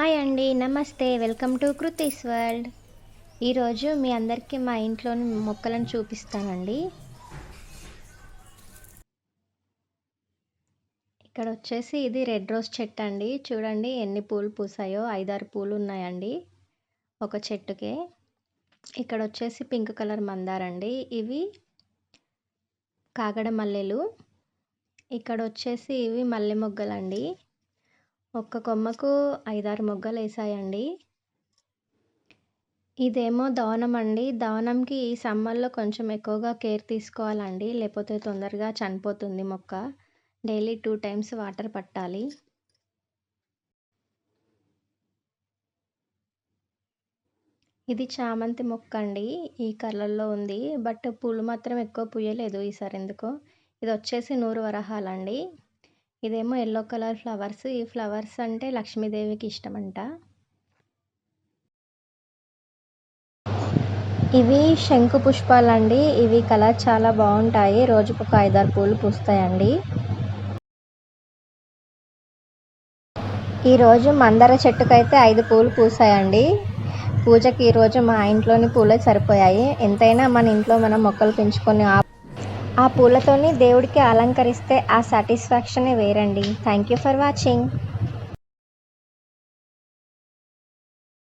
Hi అండి నమస్తే. Welcome to కృతిస్ వరల్డ్. ఈరోజు మీ అందరికీ మా ఇంట్లోని మొక్కలను చూపిస్తానండి. ఇక్కడ వచ్చేసి ఇది రెడ్ రోజ్ చెట్టు అండి. చూడండి ఎన్ని పూలు పూసాయో. ఐదారు పూలు ఉన్నాయండి ఒక చెట్టుకే. ఇక్కడ వచ్చేసి పింక్ కలర్ మందారండి ఇవి కాగడ మల్లెలు. ఇక్కడ వచ్చేసి ఇవి మల్లె మొగ్గలండి. ఒక్క కొమ్మకు ఐదారు మొగ్గలు వేసాయండి ఇదేమో దవనం అండి దవనంకి ఈ సమ్మర్లో కొంచెం ఎక్కువగా కేర్ తీసుకోవాలండి. లేకపోతే తొందరగా చనిపోతుంది మొక్క. డైలీ టూ టైమ్స్ వాటర్ పట్టాలి. ఇది చామంతి మొక్క అండి ఈ కలర్లో ఉంది. బట్ పూలు మాత్రం ఎక్కువ పూయలేదు ఈసారి ఎందుకో. ఇది వచ్చేసి నూరు వరహాలండి. ఇదేమో ఎల్లో కలర్ ఫ్లవర్స్ ఈ ఫ్లవర్స్ అంటే లక్ష్మీదేవికి ఇష్టమంట. ఇవి శంకు పుష్పాలండి. ఇవి కలర్ చాలా బాగుంటాయి. రోజుకు ఒక ఐదారు పూలు పూస్తాయండి. ఈరోజు మందార చెట్టుకైతే ఐదు పూలు పూసాయండి. పూజకి ఈరోజు మా ఇంట్లోని పూలే సరిపోయాయి. ఎంతైనా మన ఇంట్లో మనం మొక్కలు పెంచుకొని ఆ ఆ పూలతోని దేవుడికి అలంకరిస్తే ఆ సాటిస్ఫాక్షనే వేరండి. Thank you for watching